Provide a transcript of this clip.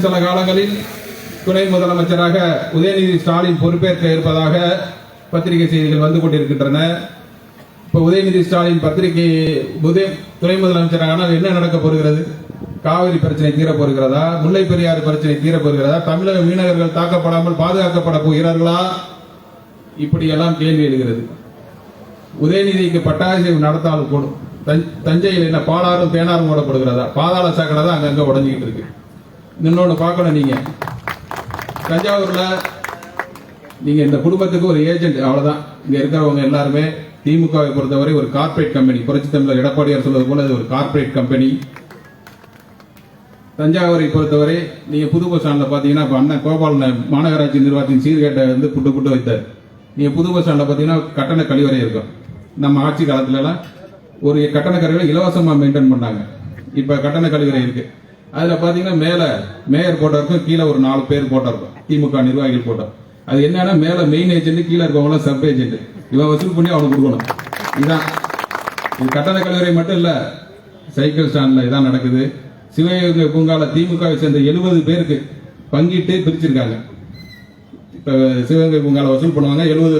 இன்னும் சில காலங்களில் துணை முதலமைச்சராக உதயநிதி ஸ்டாலின் பொறுப்பேற்க இருப்பதாக பத்திரிகை செய்திகள் வந்து கொண்டிருக்கின்றன. இப்போ உதயநிதி ஸ்டாலின் பத்திரிகை உதய துணை முதலமைச்சரானால் என்ன நடக்க போகிறது? காவிரி பிரச்சனை தீரப்போகிறதா முல்லை பெரியாறு பிரச்சனை தீரப்போகிறதா தமிழக மீனவர்கள் தாக்கப்படாமல் பாதுகாக்கப்பட போகிறார்களா? இப்படியெல்லாம் கேள்வி எழுகிறது. உதயநிதிக்கு பட்டாசு நடத்தாலும் கூடும் தஞ்சையில் என்ன பாலாறும் தேனாரும் ஓடப்படுகிறதா? பாதாள சாக்கடை தான் அங்கங்கே உடஞ்சிக்கிட்டு இருக்கு. இன்னொன்று பார்க்கணும் நீங்க. தஞ்சாவூர்ல நீங்க இந்த குடும்பத்துக்கு ஒரு ஏஜென்ட் அவ்வளவுதான். இங்க இருக்கிறவங்க எல்லாருமே திமுகவை பொறுத்தவரை ஒரு கார்ப்பரேட் கம்பெனி புரட்சி தமிழர் எடப்பாடியார் சொல்வது போல அது ஒரு கார்ப்பரேட் கம்பெனி தஞ்சாவூரை பொறுத்தவரை நீங்க புது பஸ் ஸ்டாண்ட்ல பாத்தீங்கன்னா இப்ப அண்ணன் கோபாலன் மாநகராட்சி நிர்வாகத்தின் சீர்கேட்டை வந்து புட்டு புட்டு வைத்தார். நீங்க புது பஸ் ஸ்டாண்ட்ல பாத்தீங்கன்னா கட்டண கழிவறை இருக்கும். நம்ம ஆட்சி காலத்துல எல்லாம் ஒரு கட்டண கழிவறை இலவசமா மெயின்டைன் பண்ணாங்க. இப்ப கட்டண கழிவறை இருக்கு. அதுல பாத்தீங்கன்னா மேல மேயர் போட்டோ இருக்கும் கீழே ஒரு நாலு பேர் போட்டோ இருக்கும் திமுக நிர்வாகிகள் போட்டோ அது என்னன்னா மேல மெயின் ஏஜென்ட் கீழே இருக்கவங்க சப் ஏஜென்ட் இவன் வசூல் பண்ணி அவனுக்கு கொடுக்கணும். இதுதான். இது கட்டண கல்லூரி மட்டும் இல்ல சைக்கிள் ஸ்டாண்ட்ல இதான் நடக்குது. சிவகங்கை பூங்கால திமுகவை சேர்ந்த எழுபது பேருக்கு பங்கிட்டு பிரிச்சிருக்காங்க. இப்ப சிவகங்கை பூங்கால வசூல் பண்ணுவாங்க எழுபது